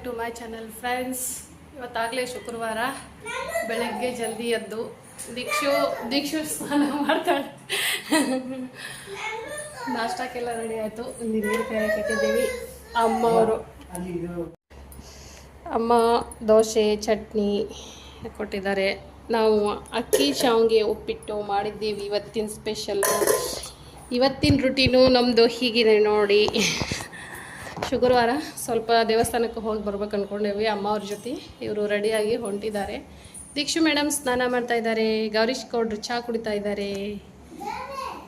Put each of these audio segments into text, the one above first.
Back to my channel friends ಇವತ್ತಾಗಲೇ ಶುಕ್ರವಾರ ಬೆಳಗ್ಗೆ ಜಲ್ದಿ ಎದ್ದು ದೀಕ್ಷು ದೀಕ್ಷು ಸ್ನಾನ ಮಾಡ್ತಾಳೆ. ನಾಷ್ಟಕ್ಕೆಲ್ಲ ರೆಡಿ ಆಯಿತು. ಇಲ್ಲಿ ನೀರು ಕಾಯಕ್ಕೆ ಹಾಕಿದ್ದೀವಿ ಅಮ್ಮ ಅವರು. ಅಮ್ಮ ದೋಸೆ, ಚಟ್ನಿ ಕೊಟ್ಟಿದ್ದಾರೆ. ನಾವು ಅಕ್ಕಿ ಶಾವಿಗೆ ಉಪ್ಪಿಟ್ಟು ಮಾಡಿದ್ದೀವಿ ಇವತ್ತಿನ ಸ್ಪೆಷಲ್ಲು ಇವತ್ತಿನ ರುಟೀನು ನಮ್ಮದು ಹೀಗಿದೆ ನೋಡಿ. ಶುಕ್ರವಾರ ಸ್ವಲ್ಪ ದೇವಸ್ಥಾನಕ್ಕೆ ಹೋಗಿ ಬರ್ಬೇಕು ಅಂದ್ಕೊಂಡೇವಿ ಅಮ್ಮ ಅವ್ರ ಜೊತೆ ಇವರು ರೆಡಿಯಾಗಿ ಹೊಂಟಿದ್ದಾರೆ. ದೀಕ್ಷು ಮೇಡಮ್ ಸ್ನಾನ ಮಾಡ್ತಾ ಇದ್ದಾರೆ. ಗೌರೀಶ್ ಗೌಡ್ರು ಚಹಾ ಕುಡಿತಾ ಇದ್ದಾರೆ.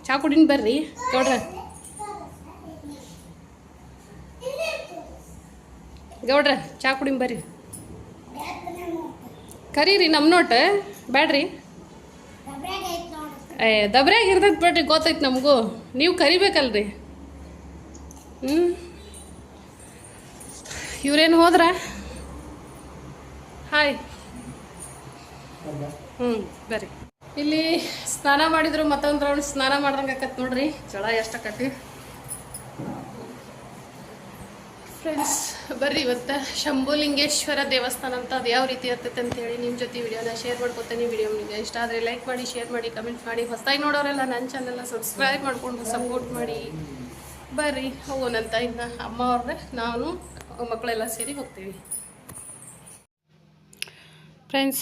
ಚಹಾ ಕುಡಿನ್ ಬರ್ರಿ. ಗೌಡ್ರ. ಗೌಡ್ರ ಚಹಾ ಕುಡಿನ್ ಬರ್ರಿ. ಕರೀರಿ ನಮ್ಮ ನೋಟ. ಬ್ಯಾಡ್ರಿ. ಏ ದಬ್ರ್ಯಾಗ ಇರ್ತೈತೆ ಬಿಡ್ರಿ, ಗೊತ್ತೈತೆ ನಮಗೂ. ನೀವು ಕರಿಬೇಕಲ್ರಿ. ಹ್ಞೂ ಇವ್ರೇನು ಹೋದ್ರ? ಹಾಯ್ ಹ್ಞೂ ಬರ್ರಿ. ಇಲ್ಲಿ ಸ್ನಾನ ಮಾಡಿದ್ರು, ಮತ್ತೊಂದು ಸ್ನಾನ ಮಾಡ್ದಂಗೆ ಆಕತ್ ನೋಡ್ರಿ. ಜಳ ಕಟ್ಟಿ ಫ್ರೆಂಡ್ಸ್ ಬರ್ರಿ ಇವತ್ತು ಶಂಭುಲಿಂಗೇಶ್ವರ ದೇವಸ್ಥಾನ ಅಂತ ಅದು ಯಾವ ರೀತಿ ಇರ್ತೈತೆ ಅಂತೇಳಿ ನಿಮ್ಮ ಜೊತೆ ವಿಡಿಯೋನ ಶೇರ್ ಮಾಡ್ಕೊತೀನಿ ವಿಡಿಯೋ ನಿಮಗೆ. ಇಷ್ಟ ಆದರೆ ಲೈಕ್ ಮಾಡಿ ಶೇರ್ ಮಾಡಿ ಕಮೆಂಟ್ ಮಾಡಿ. ಹೊಸದಾಗಿ ನೋಡೋರೆಲ್ಲ ನನ್ನ ಚಾನೆಲ್ನ ಸಬ್ಸ್ಕ್ರೈಬ್ ಮಾಡ್ಕೊಂಡು ಸಪೋರ್ಟ್ ಮಾಡಿ. ಬರ್ರಿ, ಹೋಗೋಣಂತ ಇನ್ನು ಅಮ್ಮ ಅವ್ರನ್ನ ನಾನು. ಮಕ್ಕಳೆಲ್ಲ ಸೇರಿ ಹೋಗ್ತೀವಿ. ಫ್ರೆಂಡ್ಸ್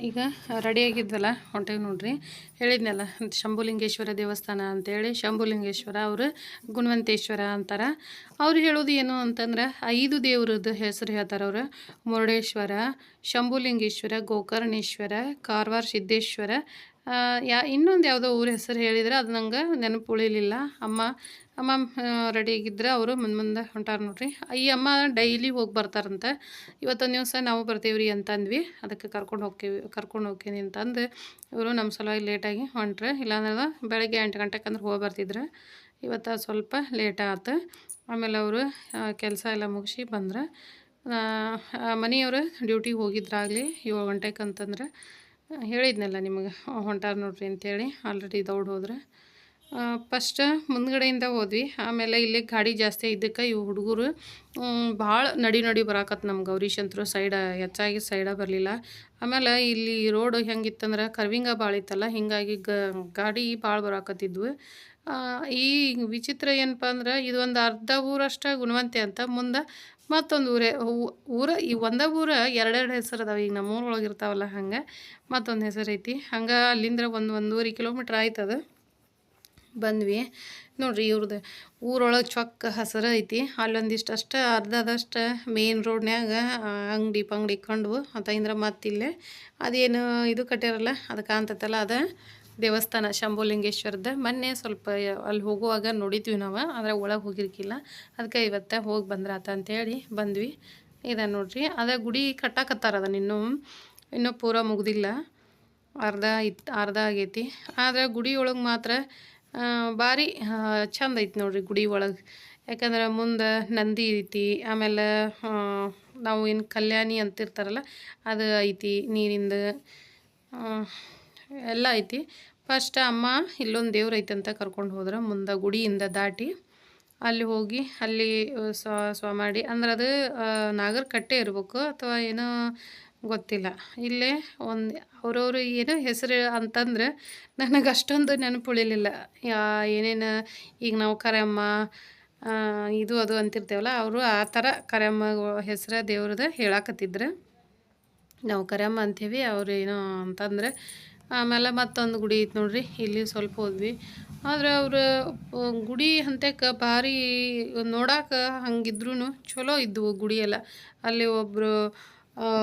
ಈಗ ರೆಡಿಯಾಗಿದ್ವಲ್ಲ ಹೊಂಟೇವಿ ನೋಡ್ರಿ. ಹೇಳಿದ್ನಲ್ಲ, ಶಂಭುಲಿಂಗೇಶ್ವರ ದೇವಸ್ಥಾನ ಅಂತೇಳಿ, ಶಂಭುಲಿಂಗೇಶ್ವರ ಅವರು ಗುಣವಂತೇಶ್ವರ ಅಂತಾರೆ. ಅವ್ರು ಹೇಳೋದು ಏನು ಅಂತಂದ್ರೆ, ಐದು ದೇವ್ರದ್ದು ಹೆಸರು ಹೇಳ್ತಾರೆ ಅವರು. ಮುರುಡೇಶ್ವರ, ಶಂಭುಲಿಂಗೇಶ್ವರ, ಗೋಕರ್ಣೇಶ್ವರ, ಕಾರವಾರ ಸಿದ್ದೇಶ್ವರ ಯಾ, ಇನ್ನೊಂದು ಯಾವುದೋ ಊರ ಹೆಸರು ಹೇಳಿದರೆ ಅದು ನಂಗೆ ನೆನಪು ಉಳಿಲಿಲ್ಲ ಅಮ್ಮ ಅಮ್ಮ ರೆಡಿ ಆಗಿದ್ರೆ ಅವರು ಮುಂದೆ ಮುಂದೆ ಹೊಂಟಾರ ನೋಡ್ರಿ. ಈ ಅಮ್ಮ ಡೈಲಿ ಹೋಗಿ ಬರ್ತಾರಂತೆ. ಇವತ್ತೊಂದು ದಿವಸ ನಾವು ಬರ್ತೀವ್ರಿ ಅಂತಂದ್ವಿ. ಅದಕ್ಕೆ ಕರ್ಕೊಂಡು ಹೋಗ್ತೀವಿ, ಕರ್ಕೊಂಡು ಹೋಗ್ತೀನಿ ಅಂತಂದು ಇವರು ನಮ್ಮ ಸಲುವಾಗಿ ಲೇಟಾಗಿ ಹೊಂಟ್ರೆ. ಇಲ್ಲಾಂದ್ರೆ ಬೆಳಗ್ಗೆ ಎಂಟು ಗಂಟೆಗೆ ಅಂದ್ರೆ ಹೋಗಿ ಬರ್ತಿದ್ರು. ಇವತ್ತು ಸ್ವಲ್ಪ ಲೇಟ್ ಆಯ್ತು ಆಮೇಲೆ ಅವರು ಕೆಲಸ ಎಲ್ಲ ಮುಗಿಸಿ ಬಂದ್ರೆ. ಮನೆಯವರು ಡ್ಯೂಟಿಗೆ ಹೋಗಿದ್ರಾಗಲಿ ಏಳು ಗಂಟೆಗೆ ಅಂತಂದ್ರೆ ಹೇಳಿದ್ನಲ್ಲ ನಿಮಗೆ, ಹೊಂಟಾರ ನೋಡ್ರಿ ಅಂತೇಳಿ. ಆಲ್ರೆಡಿ ದೌಡ್ ಹೋದ್ರೆ. ಫಸ್ಟ್ ಮುಂದ್ಗಡೆಯಿಂದ ಹೋದ್ವಿ. ಆಮೇಲೆ ಇಲ್ಲಿ ಗಾಡಿ ಜಾಸ್ತಿ ಇದ್ದಕ್ಕೆ ಇವು ಹುಡುಗರು ಭಾಳ ನಡಿ ನಡಿ ಬರಾಕತ್ ನಮ್ಮ ಗೌರೀಶ್ ಅಂತರು ಸೈಡ ಹೆಚ್ಚಾಗಿ ಸೈಡ ಬರಲಿಲ್ಲ. ಆಮೇಲೆ ಇಲ್ಲಿ ರೋಡ್ ಹೆಂಗಿತ್ತಂದ್ರೆ ಕರ್ವಿಂಗ ಭಾಳ ಇತ್ತಲ್ಲ, ಹೀಗಾಗಿ ಗಾಡಿ ಭಾಳ ಬರಾಕತ್ತಿದ್ವು. ಈ ವಿಚಿತ್ರ ಏನಪ್ಪ ಅಂದ್ರೆ ಇದೊಂದು ಅರ್ಧ ಊರಷ್ಟ ಗುಣವಂತೆ ಅಂತ, ಮುಂದೆ ಮತ್ತೊಂದು ಊರೇ ಊರ ಈ ಒಂದ ಊರ ಎರಡೆರಡು ಹೆಸರು ಅದಾವೆ. ಈಗ ನಮ್ಮೂರೊಳಗೆ ಇರ್ತಾವಲ್ಲ ಹಂಗೆ, ಮತ್ತೊಂದು ಹೆಸರು ಐತಿ. ಹಂಗೆ ಅಲ್ಲಿಂದ ಒಂದು ಒಂದೂವರೆ ಕಿಲೋಮೀಟ್ರ್ ಆಯ್ತದ. ಬಂದ್ವಿ. ನೋಡ್ರಿ ಇವ್ರದ್ದು ಊರೊಳಗೆ ಚೊಕ್ಕ ಹಸಿರು ಐತಿ. ಅಲ್ಲೊಂದಿಷ್ಟು ಅಷ್ಟು ಅರ್ಧದಷ್ಟು ಮೇನ್ ರೋಡ್ನ್ಯಾಗ ಅಂಗಡಿ ಪಂಗಡಿ ಕಂಡು ಅಂತಂದ್ರೆ ಮತ್ತಿಲ್ಲೇ ಅದೇನು ಇದು ಕಟ್ಟಿರಲ್ಲ ಅದು ಕಾಣ್ತೈತಲ್ಲ, ಅದು ದೇವಸ್ಥಾನ ಶಂಭುಲಿಂಗೇಶ್ವರದ. ಮೊನ್ನೆ ಸ್ವಲ್ಪ ಅಲ್ಲಿ ಹೋಗುವಾಗ ನೋಡಿದ್ವಿ ನಾವು, ಆದರೆ ಒಳಗೆ ಹೋಗಿರ್ಕಿಲ್ಲ. ಅದಕ್ಕೆ ಇವತ್ತು ಹೋಗಿ ಬಂದ್ರಾತ ಅಂತೇಳಿ ಬಂದ್ವಿ. ಇದೆ ನೋಡ್ರಿ, ಅದ ಗುಡಿ ಕಟ್ಟಾಕತ್ತಾರ ಅದನ್ನ ಇನ್ನೂ. ಇನ್ನೂ ಪೂರ ಮುಗ್ದಿಲ್ಲ. ಅರ್ಧ ಇತ್ತು ಅರ್ಧ ಆಗೈತಿ. ಆದರೆ ಗುಡಿ ಒಳಗೆ ಮಾತ್ರ ಭಾರಿ ಚಂದ ಐತಿ ನೋಡ್ರಿ ಗುಡಿ ಒಳಗೆ. ಯಾಕಂದ್ರೆ ಮುಂದೆ ನಂದಿ ಐತಿ, ಆಮೇಲೆ ನಾವು ಏನು ಕಲ್ಯಾಣಿ ಅಂತಿರ್ತಾರಲ್ಲ, ಅದು ಐತಿ, ನೀರಿಂದ ಎಲ್ಲ ಐತಿ. ಫಸ್ಟ್ ಅಮ್ಮ ಇಲ್ಲೊಂದು ದೇವ್ರು ಐತೆ ಅಂತ ಕರ್ಕೊಂಡು ಹೋದ್ರೆ ಮುಂದೆ ಗುಡಿಯಿಂದ ದಾಟಿ ಅಲ್ಲಿ ಹೋಗಿ ಅಲ್ಲಿ ಸ್ವ ಸ್ವ ಮಾಡಿ, ಅಂದ್ರೆ ಅದು ನಾಗರ ಕಟ್ಟೆ ಇರ್ಬೇಕು ಅಥವಾ ಏನೋ ಗೊತ್ತಿಲ್ಲ. ಇಲ್ಲೇ ಒಂದು ಅವ್ರವ್ರು ಏನು ಹೆಸರು ಅಂತಂದ್ರೆ ನನಗೆ ಅಷ್ಟೊಂದು ನೆನಪು ಉಳಿಲಿಲ್ಲ ಯಾ, ಏನೇನು ಈಗ ನಾವು ಕರೆಯಮ್ಮ ಇದು, ಅದು ಅಂತಿರ್ತೇವಲ್ಲ, ಅವರು ಆ ಥರ ಕರೆಯಮ್ಮ ಹೆಸರು ದೇವ್ರದ್ದು ಹೇಳಾಕತ್ತಿದ್ರು. ನಾವು ಕರೆಯಮ್ಮ ಅಂತೀವಿ, ಅವ್ರು ಏನೋ ಅಂತಂದ್ರೆ, ಆಮೇಲೆ ಮತ್ತೊಂದು ಗುಡಿ ಐತೆ ನೋಡ್ರಿ, ಇಲ್ಲಿ ಸ್ವಲ್ಪ ಹೋದ್ವಿ. ಆದರೆ ಅವರು ಗುಡಿ ಹಂತಕ್ಕೆ ಭಾರಿ ನೋಡಾಕ ಹಂಗಿದ್ರೂ ಚಲೋ ಇದ್ವು ಗುಡಿಯೆಲ್ಲ. ಅಲ್ಲಿ ಒಬ್ಬರು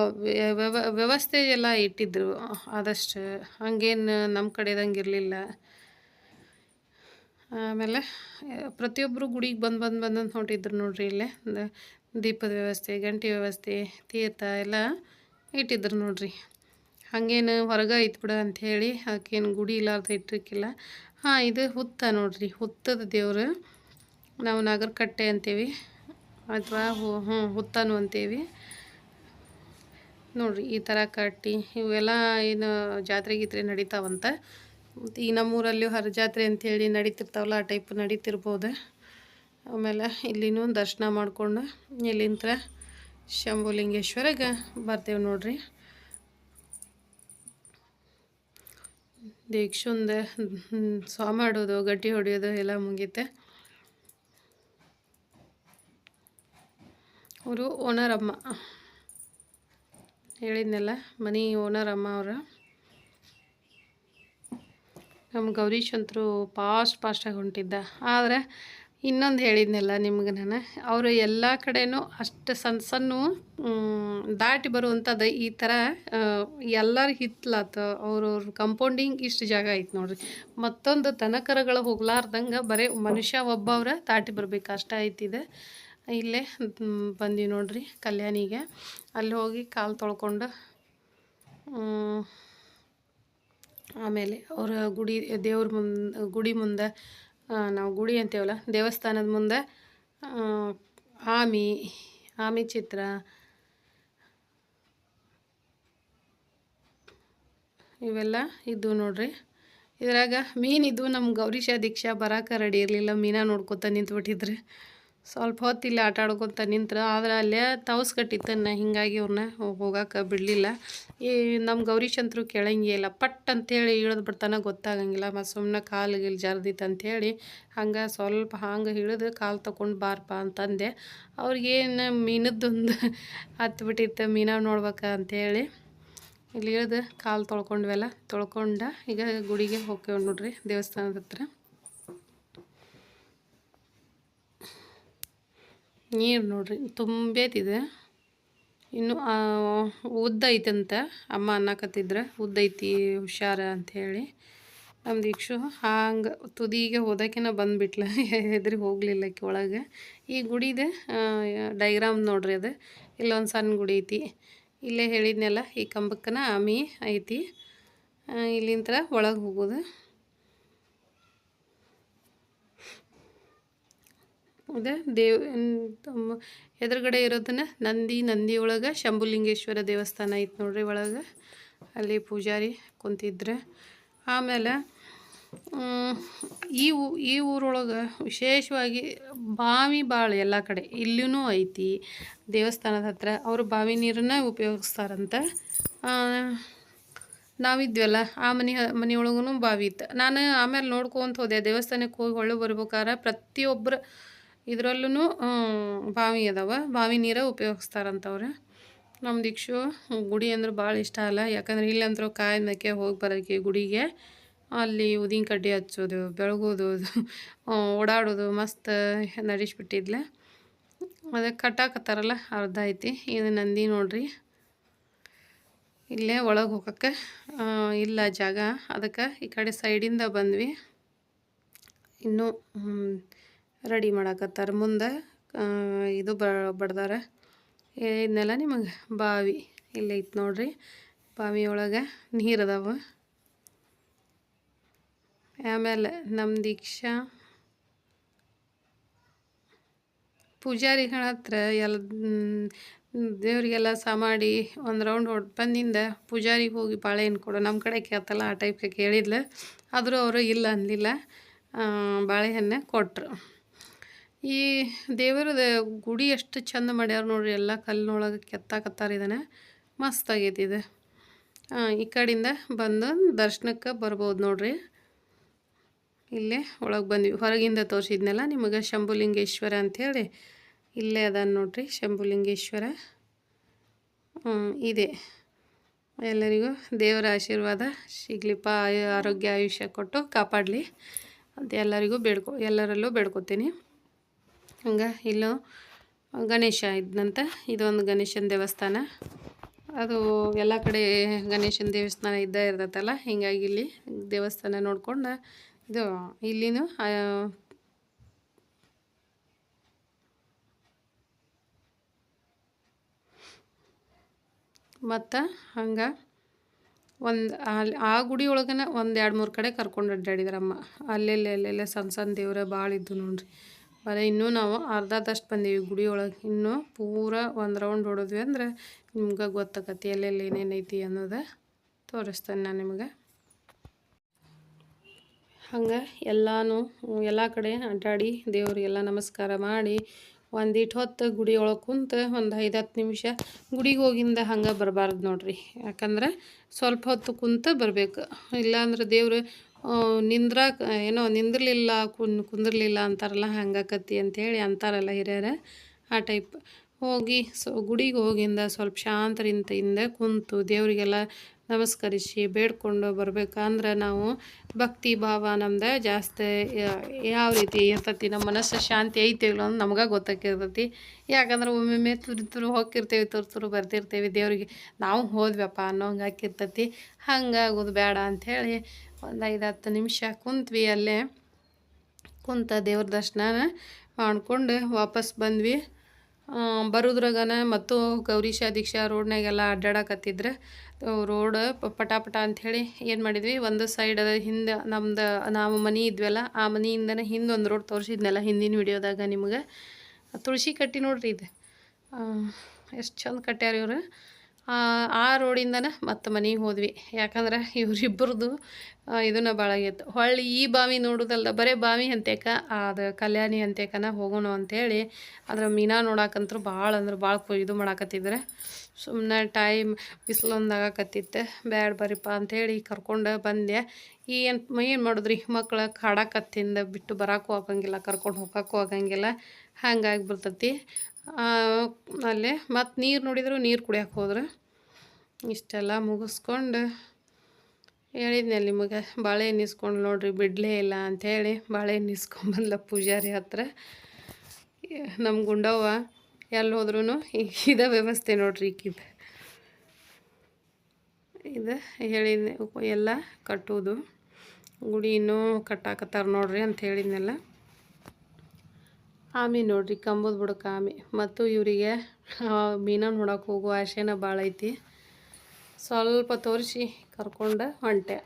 ವ್ಯವ ವ್ಯವಸ್ಥೆ ಎಲ್ಲ ಇಟ್ಟಿದ್ರು. ಆದಷ್ಟು ಹಂಗೇನು ನಮ್ಮ ಕಡೆದಂಗೆ ಇರಲಿಲ್ಲ. ಆಮೇಲೆ ಪ್ರತಿಯೊಬ್ಬರು ಗುಡಿಗೆ ಬಂದು ಬಂದು ಬಂದಂತ ಹೊಂಟಿದ್ರು ನೋಡ್ರಿ ಇಲ್ಲೇ. ದೀಪದ ವ್ಯವಸ್ಥೆ, ಗಂಟೆ ವ್ಯವಸ್ಥೆ, ತೀರ್ಥ ಎಲ್ಲ ಇಟ್ಟಿದ್ರು ನೋಡ್ರಿ. ಹಾಗೇನು ಹೊರಗೆ ಐತ್ ಬಿಡ ಅಂಥೇಳಿ ಅದಕ್ಕೇನು ಗುಡಿ ಇಲ್ಲಾರ್ದು ಇಟ್ಟಿರ್ಕಿಲ್ಲ. ಹಾಂ, ಇದು ಹುತ್ತ ನೋಡ್ರಿ. ಹುತ್ತದ ದೇವರು. ನಾವು ನಾಗರಕಟ್ಟೆ ಅಂತೀವಿ. ಅಥವಾ ಹ್ಞೂ ಹುತ್ತನು ಅಂತೀವಿ. ನೋಡ್ರಿ, ಈ ಥರ ಕಟ್ಟಿ ಇವೆಲ್ಲ ಏನು ಜಾತ್ರೆ ಗೀತ್ರೆ ನಡೀತಾವಂತ. ಮತ್ತು ಈ ನಮ್ಮೂರಲ್ಲಿ ಹರ ಜಾತ್ರೆ ಅಂಥೇಳಿ ನಡೀತಿರ್ತಾವಲ್ಲ, ಆ ಟೈಪ್ ನಡೀತಿರ್ಬೋದು. ಆಮೇಲೆ ಇಲ್ಲಿನೂ ದರ್ಶನ ಮಾಡಿಕೊಂಡು ಇಲ್ಲಿಂದ ಶಂಭುಲಿಂಗೇಶ್ವರಗೆ ಬರ್ತೇವೆ ನೋಡ್ರಿ. ದೀಕ್ಷುಂದ ಸ್ವಾ ಮಾಡೋದು ಗಟ್ಟಿ ಹೊಡೆಯೋದು ಎಲ್ಲ ಮುಗೀತೆ. ಅವರು ಓನರಮ್ಮ ಹೇಳಿದ್ನಲ್ಲ, ಮನಿ ಓನರ್ ಅಮ್ಮ ಅವರ. ನಮ್ಮ ಗೌರೀಶ್ ಅಂತರು ಫಾಸ್ಟ್ ಫಾಸ್ಟಾಗಿ ಹೊಂಟಿದ್ದ. ಆದರೆ ಇನ್ನೊಂದು ಹೇಳಿದ್ನಲ್ಲ ನಿಮ್ಗೆ ನಾನು, ಅವರು ಎಲ್ಲ ಕಡೆನೂ ಅಷ್ಟು ಸಣ್ಣ ಸಣ್ಣ ದಾಟಿ ಬರುವಂಥದ್ದು ಈ ಥರ ಎಲ್ಲರ ಹಿತ್ಲಾತ ಅವ್ರವ್ರ ಕಂಪೌಂಡಿಂಗ್ ಇಷ್ಟು ಜಾಗ ಐತೆ ನೋಡ್ರಿ. ಮತ್ತೊಂದು ದನಕರಗಳು ಹೋಗ್ಲಾರ್ದಂಗೆ ಬರೀ ಮನುಷ್ಯ ಒಬ್ಬವ್ರ ದಾಟಿ ಬರ್ಬೇಕು ಅಷ್ಟ ಐತಿದೆ ಇಲ್ಲೇ ಬಂದೀವಿ ನೋಡ್ರಿ ಕಲ್ಯಾಣಿಗೆ. ಅಲ್ಲಿ ಹೋಗಿ ಕಾಲು ತೊಳ್ಕೊಂಡು ಆಮೇಲೆ ಅವರ ಗುಡಿ, ದೇವ್ರ ಮುಂದೆ, ಗುಡಿ ಮುಂದೆ ನಾವು ಗುಡಿ ಅಂತೇವಲ್ಲ, ದೇವಸ್ಥಾನದ ಮುಂದೆ ಆಮಿ ಆಮಿ ಚಿತ್ರ, ಇವೆಲ್ಲ ಇದ್ದು ನೋಡ್ರಿ. ಇದ್ರಾಗ ಮೀನಿದ್ದು ನಮ್ಮ ಗೌರೀಶ ದೀಕ್ಷಾ, ಬರಾಕ ರೆಡಿ ಇರಲಿಲ್ಲ, ಮೀನಾ ನೋಡ್ಕೊತ ನಿಂತ್ಬಿಟ್ಟಿದ್ರು. ಸ್ವಲ್ಪ ಹೊತ್ತು ಇಲ್ಲಿ ಆಟ ಆಡ್ಕೊತ ನಿಂತ್ರು. ಆದ್ರೆ ಅಲ್ಲೇ ತವಸ್ ಕಟ್ಟಿತ್ತನ್ನ ಹಿಂಗಾಗಿ ಅವ್ರನ್ನ ಹೋಗಕ್ಕೆ ಬಿಡಲಿಲ್ಲ. ಈ ನಮ್ಮ ಗೌರಿಶಂತರು ಅಂತರೂ ಕೇಳಂಗೇ ಇಲ್ಲ. ಪಟ್ ಅಂತೇಳಿ ಇಳಿದು ಬಿಡ್ತಾನೆ, ಗೊತ್ತಾಗಂಗಿಲ್ಲ. ಮತ್ತು ಸುಮ್ಮನೆ ಕಾಲು ಗಿಲ್ ಜರ್ದಿತ್ತು ಅಂಥೇಳಿ ಹಂಗೆ ಸ್ವಲ್ಪ ಹಂಗೆ ಹಿಡಿದು ಕಾಲು ತಗೊಂಡು ಬಾರಪ್ಪ ಅಂತಂದೆ. ಅವ್ರಿಗೇನು ಮೀನದ್ದೊಂದು ಹತ್ತು ಬಿಟ್ಟಿತ್ತು. ಮೀನ ನೋಡ್ಬೇಕ ಅಂಥೇಳಿ ಇಲ್ಲಿ ಇಳಿದು ಕಾಲು ತೊಳ್ಕೊಂಡ್ವೆಲ್ಲ. ತೊಳ್ಕೊಂಡ ಈಗ ಗುಡಿಗೆ ಹೋಗ್ತೇವೆ ನೋಡ್ರಿ ದೇವಸ್ಥಾನದ ಹತ್ರ. ನೀರು ನೋಡ್ರಿ ತುಂಬೇತಿದೆ ಇನ್ನು ಉದ್ದ ಐತಂತ ಅಮ್ಮ ಅನ್ನಕತ್ತಿದ್ರೆ, ಉದ್ದ ಐತಿ, ಹುಷಾರ ಅಂಥೇಳಿ ನಮ್ಮ ದೀಕ್ಷು ಹಂಗೆ ತುದಿಗೆ ಹೋದಕ್ಕಿನ ಬಂದುಬಿಟ್ಲ, ಹೆದ್ರಿ ಹೋಗಲಿಲ್ಲ ಒಳಗೆ. ಈ ಗುಡಿದೆ ಡೈಗ್ರಾಮ್ ನೋಡ್ರಿ ಅದು. ಇಲ್ಲೊಂದು ಸಣ್ಣ ಗುಡಿ ಐತಿ. ಇಲ್ಲೇ ಹೇಳಿದ್ನೆಲ್ಲ, ಈ ಕಂಬಕ್ಕನ ಆಮಿ ಐತಿ. ಇಲ್ಲಿಂತ್ರ ಒಳಗೆ ಹೋಗೋದು. ಅದೇ ದೇವ್ ಎದುರುಗಡೆ ಇರೋದನ್ನ ನಂದಿ ನಂದಿ ಒಳಗೆ ಶಂಭುಲಿಂಗೇಶ್ವರ ದೇವಸ್ಥಾನ ಐತೆ ನೋಡ್ರಿ ಒಳಗೆ. ಅಲ್ಲಿ ಪೂಜಾರಿ ಕುಂತಿದ್ರೆ. ಆಮೇಲೆ ಈ ಊ, ಈ ಊರೊಳಗೆ ವಿಶೇಷವಾಗಿ ಬಾವಿ ಭಾಳ ಎಲ್ಲ ಕಡೆ ಇಲ್ಲೂ ಐತಿ. ದೇವಸ್ಥಾನದ ಹತ್ರ ಅವರು ಬಾವಿ ನೀರನ್ನ ಉಪಯೋಗಿಸ್ತಾರಂತ. ನಾವಿದ್ವಲ್ಲ, ಆ ಮನೆ ಮನೆಯೊಳಗೂ ಬಾವಿ ಇತ್ತು. ನಾನು ಆಮೇಲೆ ನೋಡ್ಕೊಂತ ಹೋದೆ. ದೇವಸ್ಥಾನಕ್ಕೆ ಹೋಗಿ ಹೊಳ್ಳಿ ಬರ್ಬೇಕಾದ್ರೆ ಪ್ರತಿಯೊಬ್ಬರ ಇದರಲ್ಲೂ ಬಾವಿ ಅದಾವ. ಬಾವಿ ನೀರ ಉಪಯೋಗಿಸ್ತಾರಂತವ್ರೆ. ನಮ್ಮ ದೀಕ್ಷು ಗುಡಿ ಅಂದ್ರೆ ಭಾಳ ಇಷ್ಟ ಅಲ್ಲ. ಯಾಕಂದ್ರೆ ಇಲ್ಲಂತರೂ ಕಾಯಿ ಮೇಕೆ ಹೋಗಿ ಬರೋಕ್ಕೆ ಗುಡಿಗೆ. ಅಲ್ಲಿ ಉದಿನ ಕಡ್ಡಿ ಹಚ್ಚೋದು, ಬೆಳಗೋದು ಓಡಾಡೋದು ಮಸ್ತ್ ನಡೆಸ್ಬಿಟ್ಟಿದ್ಲೆ. ಅದಕ್ಕೆ ಕಟ್ಟಾಕತ್ತಾರಲ್ಲ, ಅರ್ಧ ಐತಿ. ಇದು ನಂದಿ ನೋಡ್ರಿ. ಇಲ್ಲೇ ಒಳಗೆ ಹೋಗಕ್ಕೆ ಇಲ್ಲ ಜಾಗ. ಅದಕ್ಕೆ ಈ ಕಡೆ ಸೈಡಿಂದ ಬಂದ್ವಿ. ಇನ್ನೂ ರೆಡಿ ಮಾಡಾಕತ್ತಾರ ಮುಂದೆ. ಇದು ಬ, ಬಡ್ದಾರ. ಇದನ್ನೆಲ್ಲ ನಿಮಗೆ ಬಾವಿ ಇಲ್ಲೈತೆ ನೋಡ್ರಿ. ಬಾವಿ ಒಳಗೆ ನೀರು ಅದಾವ. ಆಮೇಲೆ ನಮ್ಮ ದೀಕ್ಷಾ ಪೂಜಾರಿಗಳ ಹತ್ರ ಎಲ್ಲ ದೇವರಿಗೆಲ್ಲ ಸಹ ಮಾಡಿ ಒಂದು ರೌಂಡ್ ಹೊಡ್ ಬಂದಿಂದ ಪೂಜಾರಿಗೆ ಹೋಗಿ ಬಾಳೆಹಣ್ಣು ಕೊಡು. ನಮ್ಮ ಕಡೆ ಕೇಳ್ತಲ್ಲ, ಆ ಟೈಪ್ಗೆ ಕೇಳಿದ್ಲು. ಆದರೂ ಅವರು ಇಲ್ಲ ಅನ್ನಲಿಲ್ಲ ಬಾಳೆಹಣ್ಣೆ ಕೊಟ್ಟರು ಈ ದೇವರದ ಗುಡಿ ಎಷ್ಟು ಚಂದ ಮಾಡ್ಯಾರ ನೋಡ್ರಿ ಎಲ್ಲ ಕಲ್ಲಿನೊಳಗೆ ಇದನ್ನು ಮಸ್ತ್ ಆಗೈತಿ ಇದು. ಆ, ಈ ಕಡೆಯಿಂದ ಬಂದು ದರ್ಶನಕ್ಕೆ ಬರ್ಬೋದು ನೋಡ್ರಿ. ಇಲ್ಲೇ ಒಳಗೆ ಬಂದ್ವಿ. ಹೊರಗಿಂದ ತೋರಿಸಿದ್ನಲ್ಲ ನಿಮಗೆ ಶಂಭುಲಿಂಗೇಶ್ವರ ಅಂಥೇಳಿ ಇಲ್ಲೇ ಅದ ನೋಡ್ರಿ ಶಂಭುಲಿಂಗೇಶ್ವರ. ಇದೆ. ಎಲ್ಲರಿಗೂ ದೇವರ ಆಶೀರ್ವಾದ ಸಿಗ್ಲಿಪ್ಪ ಆರೋಗ್ಯ ಆಯುಷ್ಯ ಕೊಟ್ಟು ಕಾಪಾಡಲಿ. ಅಂತ ಎಲ್ಲರಿಗೂ ಬೇಡ್ಕೊ ಎಲ್ಲರಲ್ಲೂ ಬೇಡ್ಕೊತೀನಿ. ಹಂಗೆ ಇಲ್ಲೂ ಗಣೇಶ ಇದ್ನಂತ. ಇದೊಂದು ಗಣೇಶನ ದೇವಸ್ಥಾನ. ಅದು ಎಲ್ಲ ಕಡೆ ಗಣೇಶನ ದೇವಸ್ಥಾನ ಇದ್ದೇ ಇರ್ತೈತಲ್ಲ, ಹಿಂಗಾಗಿ ಇಲ್ಲಿ ದೇವಸ್ಥಾನ ನೋಡ್ಕೊಂಡು ಇದು ಇಲ್ಲಿನೂ ಮತ್ತು ಹಂಗೆ ಒಂದು ಅಲ್ಲಿ ಆ ಗುಡಿ ಒಳಗನ ಒಂದು ಎರಡು ಮೂರು ಕಡೆ ಕರ್ಕೊಂಡು ಅಡ್ಡಾಡಿದ್ರಮ್ಮ. ಅಲ್ಲೆಲ್ಲ ಅಲ್ಲೆಲ್ಲ ಸಣ್ಣ ಸಣ್ಣ ದೇವ್ರ ಭಾಳ ಇದ್ದು ನೋಡ್ರಿ. ಬರೀ ಇನ್ನೂ ನಾವು ಅರ್ಧದಷ್ಟು ಬಂದೀವಿ ಗುಡಿ ಒಳಗೆ. ಇನ್ನೂ ಪೂರ ಒಂದು ರೌಂಡ್ ಹೊಡೆದ್ವಿ ಅಂದ್ರೆ ನಿಮ್ಗೆ ಗೊತ್ತಾಕತಿ ಎಲ್ಲೆಲ್ಲಿ ಏನೇನೈತಿ ಅನ್ನೋದು ತೋರಿಸ್ತೇನೆ ನಾನು ನಿಮಗೆ. ಹಂಗೆ ಎಲ್ಲನೂ, ಎಲ್ಲ ಕಡೆ ಅಡ್ಡಾಡಿ ದೇವರಿಗೆಲ್ಲ ನಮಸ್ಕಾರ ಮಾಡಿ ಒಂದಿಟ್ಟು ಹೊತ್ತು ಗುಡಿಯೊಳಗೆ ಕುಂತು ಒಂದು ಐದು ಹತ್ತು ನಿಮಿಷ ಗುಡಿಗೆ ಹೋಗಿಂದ ಹಂಗೆ ಬರಬಾರ್ದು ನೋಡ್ರಿ. ಯಾಕಂದ್ರೆ ಸ್ವಲ್ಪ ಹೊತ್ತು ಕುಂತು ಬರಬೇಕು. ಇಲ್ಲಾಂದ್ರೆ ದೇವ್ರು ನಿಂದ್ರಾಕ ಏನೋ ನಿಂದಿರ್ಲಿಲ್ಲ, ಕುನ್, ಕುಂದಿರ್ಲಿಲ್ಲ ಅಂತಾರಲ್ಲ, ಹಂಗಾಕತ್ತಿ ಅಂಥೇಳಿ ಅಂತಾರಲ್ಲ ಹಿರಿಯರ, ಆ ಟೈಪ್. ಹೋಗಿ, ಸೊ ಗುಡಿಗೆ ಹೋಗಿಂದ ಸ್ವಲ್ಪ ಶಾಂತರಿಂತಿಂದ ಕುಂತು ದೇವರಿಗೆಲ್ಲ ನಮಸ್ಕರಿಸಿ ಬೇಡ್ಕೊಂಡು ಬರ್ಬೇಕಂದ್ರೆ ನಾವು ಭಕ್ತಿ ಭಾವ ನಮ್ದು ಜಾಸ್ತಿ ಯಾವ ರೀತಿ ಇರ್ತೈತಿ, ನಮ್ಮ ಮನಸ್ಸು ಶಾಂತಿ ಐತೆ ಅಂತ ನಮ್ಗೆ ಗೊತ್ತಾಗಿರ್ತೈತಿ ಯಾಕಂದ್ರೆ ಒಮ್ಮೊಮ್ಮೆ ತುರು ತುರು ಹೋಗಿರ್ತೇವೆ ತುರು ತುರು ಬರ್ತಿರ್ತೇವೆ ದೇವ್ರಿಗೆ, ನಾವು ಹೋದ್ವಪ್ಪ ಅನ್ನೋ ಹಂಗೆ ಹಾಕಿರ್ತೈತಿ. ಹಂಗಾಗೋದು ಬೇಡ ಅಂಥೇಳಿ ಒಂದು ಐದು ಹತ್ತು ನಿಮಿಷ ಕುಂತ್ವಿ ಅಲ್ಲೇ. ಕುಂತ ದೇವ್ರ ದರ್ಶನ ಮಾಡ್ಕೊಂಡು ವಾಪಸ್ ಬಂದ್ವಿ. ಬರೋದ್ರಾಗನ ಮತ್ತು ಗೌರೀಶ ದೀಕ್ಷಾ ರೋಡ್ನಾಗೆಲ್ಲ ಅಡ್ಡಾಡಕತ್ತಿದ್ರೆ. ರೋಡ್ ಪಟಾಪಟ ಪಟ ಅಂಥೇಳಿ ಏನು ಮಾಡಿದ್ವಿ. ಒಂದು ಸೈಡ್ ಹಿಂದೆ ನಮ್ದು, ನಾವು ಮನೆ ಇದ್ವಲ್ಲ, ಆ ಮನೆಯಿಂದನೇ ಹಿಂದೆ ಒಂದು ರೋಡ್ ತೋರಿಸಿದ್ನಲ್ಲ ಹಿಂದಿನ ವಿಡಿಯೋದಾಗ ನಿಮ್ಗೆ. ತುಳಸಿ ಕಟ್ಟಿ ನೋಡ್ರಿ ಇದು. ಎಷ್ಟು ಚಂದ ಕಟ್ಟ್ಯಾರ ಇವರು. ಆ ರೋಡಿಂದನೇ ಮತ್ತೆ ಮನೆಗೆ ಹೋದ್ವಿ. ಯಾಕಂದ್ರೆ ಇವರಿಬ್ಬರದು ಇದನ್ನ ಭಾಳ ಆಗಿತ್ತು ಹೊಳ್ಳಿ ಈ ಬಾವಿ ನೋಡೋದಲ್ದ ಬರೀ ಬಾವಿ ಅಂತೇಕ ಅದು ಕಲ್ಯಾಣಿ ಅಂತೇಕನ ಹೋಗೋಣ ಅಂತೇಳಿ ಅದ್ರ ಮೀನಾ ನೋಡಕ್ಕಂತೂ ಭಾಳ ಅಂದ್ರೆ ಭಾಳ ಇದು ಮಾಡಾಕತ್ತಿದ್ರೆ. ಸುಮ್ಮನೆ ಟೈಮ್ ಬಿಸಿಲೊಂದು ಆಗಾಕತ್ತಿತ್ತು ಬ್ಯಾಡ ಬರೀಪ್ಪ ಅಂಥೇಳಿ ಕರ್ಕೊಂಡು ಬಂದೆ. ಏನು ಏನು ಮಾಡಿದ್ರಿ? ಮಕ್ಳು ಕಾಡಕತ್ತಿಂದ ಬಿಟ್ಟು ಬರೋಕ್ಕೂ ಆಗಂಗಿಲ್ಲ, ಕರ್ಕೊಂಡು ಹೋಗೋಕ್ಕೂ ಆಗಂಗಿಲ್ಲ. ಹಂಗಾಗಿ ಬರ್ತೈತಿ ಅಲ್ಲೇ ಮತ್ತು ನೀರು ನೋಡಿದ್ರು ನೀರು ಕುಡಿಯೋಕೆ ಹೋದ್ರೆ. ಇಷ್ಟೆಲ್ಲ ಮುಗಿಸ್ಕೊಂಡು ಹೇಳಿದ್ನಲ್ಲ ನಿಮಗೆ ಬಾಳೆಹಣ್ಣು ಇಸ್ಕೊಂಡು ನೋಡ್ರಿ ಬಿಡಲೇ ಇಲ್ಲ ಅಂಥೇಳಿ ಬಾಳೆಹಣ್ಣು ಇಸ್ಕೊಂಬಂದ್ಲ ಪೂಜಾರಿ ಹತ್ರ. ನಮ್ಮ ಗುಂಡವ್ವ ಎಲ್ಲಿ ಹೋದ್ರೂ ಇದ ವ್ಯವಸ್ಥೆ ನೋಡ್ರಿ ಈಕಿದು. ಇದು ಹೇಳಿದ್ನೆ, ಎಲ್ಲ ಕಟ್ಟೋದು. ಗುಡಿನೂ ಕಟ್ಟಾಕತ್ತಾರ ನೋಡ್ರಿ ಅಂತ ಹೇಳಿದ್ನೆಲ್ಲ. ಆಮೆ ನೋಡ್ರಿ, ಕಂಬದ ಬುಡಕ್ಕೆ ಆಮಿ. ಮತ್ತು ಇವರಿಗೆ ಮೀನ ನೋಡೋಕೆ ಹೋಗುವ ಆಸೆನ ಭಾಳ ಐತಿ. ಸ್ವಲ್ಪ ತೋರಿಸಿ ಕರ್ಕೊಂಡು ಹೊಂಟೆ.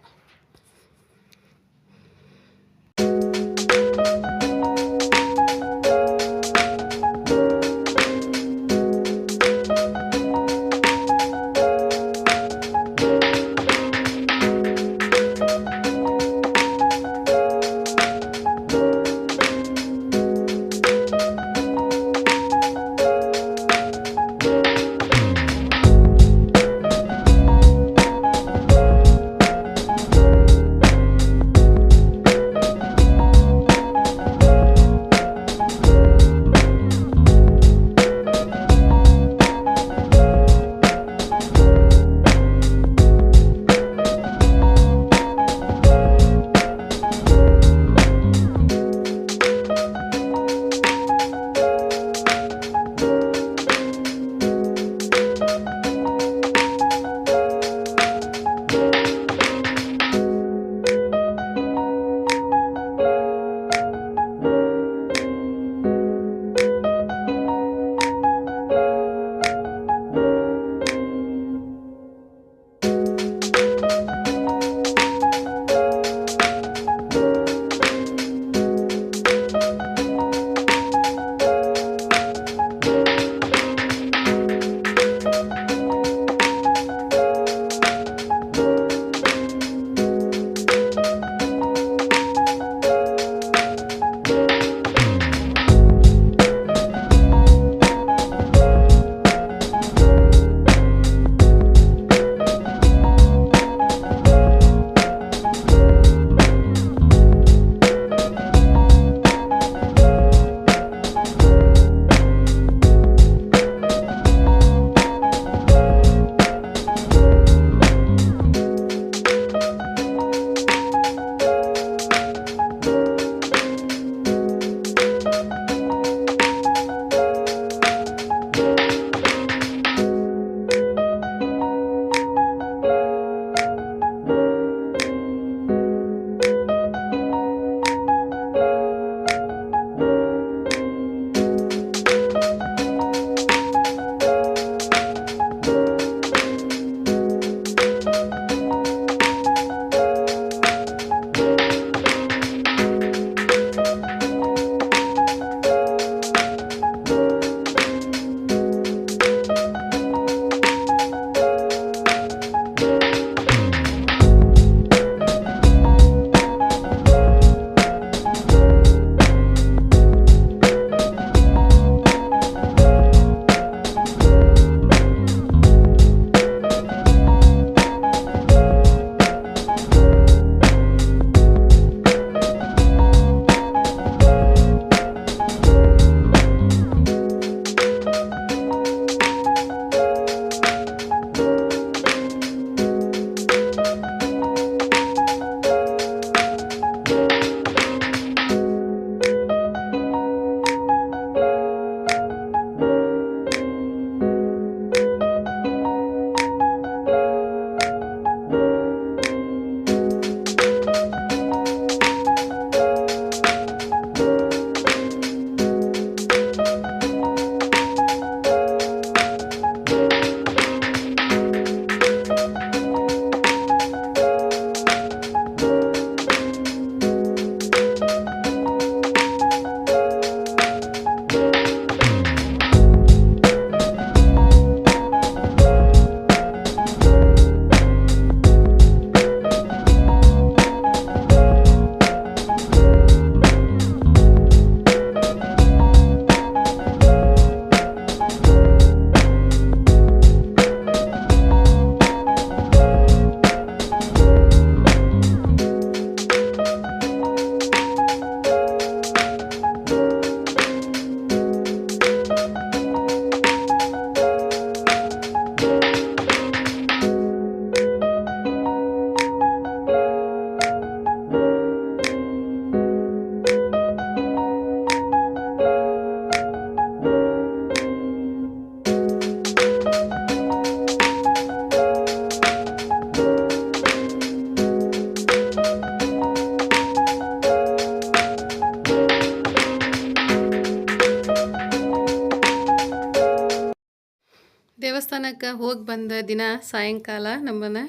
ಹೋಗಿ ಬಂದ ದಿನ ಸಾಯಂಕಾಲ ನಮ್ಮನ್ನು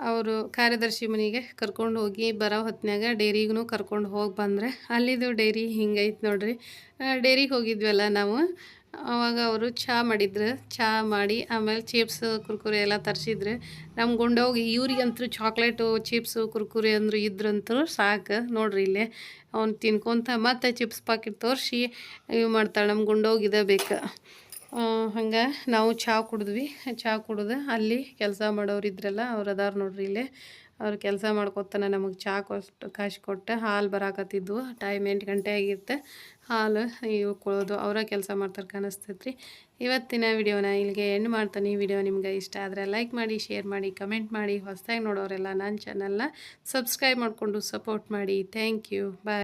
ಅವರು ಕಾರ್ಯದರ್ಶಿ ಮನೆಗೆ ಕರ್ಕೊಂಡು ಹೋಗಿ ಬರೋ ಹೊತ್ತಿನಾಗ ಡೈರಿಗೂ ಕರ್ಕೊಂಡು ಹೋಗಿ ಬಂದರೆ ಅಲ್ಲಿದು ಡೈರಿ ಹಿಂಗೈತೆ ನೋಡ್ರಿ. ಡೈರಿಗೆ ಹೋಗಿದ್ವಲ್ಲ ನಾವು ಆವಾಗ ಅವರು ಚಹಾ ಮಾಡಿದ್ರು. ಚಹಾ ಮಾಡಿ ಆಮೇಲೆ ಚಿಪ್ಸ್, ಕುರ್ಕುರೆ ಎಲ್ಲ ತರಿಸಿದ್ರು. ನಮ್ಮ ಗುಂಡೋಗಿ ಇವ್ರಿಗಂತೂ ಚಾಕ್ಲೇಟು, ಚಿಪ್ಸು, ಕುರ್ಕುರೆ ಅಂದರು ಇದ್ರಂತೂ ಸಾಕು ನೋಡ್ರಿ ಇಲ್ಲೇ. ಅವ್ನು ತಿನ್ಕೊತ ಮತ್ತೆ ಚಿಪ್ಸ್ ಪಾಕಿಟ್ ತೋರಿಸಿ ಇವು ಮಾಡ್ತಾಳೆ ನಮ್ಮ ಗುಂಡೋಗಿದ ಬೇಕು. ಹಂಗೆ ನಾವು ಚಹಾ ಕುಡಿದ್ವಿ. ಚಹಾ ಕುಡ್ದು ಅಲ್ಲಿ ಕೆಲಸ ಮಾಡೋರು ಇದ್ರಲ್ಲ ಅವ್ರು ಅದಾರ ನೋಡ್ರಿ ಇಲ್ಲೇ. ಅವ್ರು ಕೆಲಸ ಮಾಡ್ಕೊತಾನೆ ನಮಗೆ ಚಹಾ ಕೊಟ್ಟು, ಕಾಶಿ ಕೊಟ್ಟು ಹಾಲು ಬರಾಕತ್ತಿದ್ವು. ಟೈಮ್ ಎಂಟು ಗಂಟೆ ಆಗಿರುತ್ತೆ ಹಾಲು ಇವು ಕೊಡೋದು ಅವರ ಕೆಲಸ ಮಾಡ್ತಾರೆ ಕಾಣಿಸ್ತೈತ್ರಿ. ಇವತ್ತಿನ ವಿಡಿಯೋನ ಇಲ್ಲಿಗೆ ಎಂಡ್ ಮಾಡ್ತಾನೆ. ಈ ವಿಡಿಯೋ ನಿಮ್ಗೆ ಇಷ್ಟ ಆದರೆ ಲೈಕ್ ಮಾಡಿ ಶೇರ್ ಮಾಡಿ ಕಮೆಂಟ್ ಮಾಡಿ. ಹೊಸದಾಗಿ ನೋಡೋರೆಲ್ಲ ನನ್ನ ಚಾನಲ್ನ ಸಬ್ಸ್ಕ್ರೈಬ್ ಮಾಡಿಕೊಂಡು ಸಪೋರ್ಟ್ ಮಾಡಿ. Thank you bye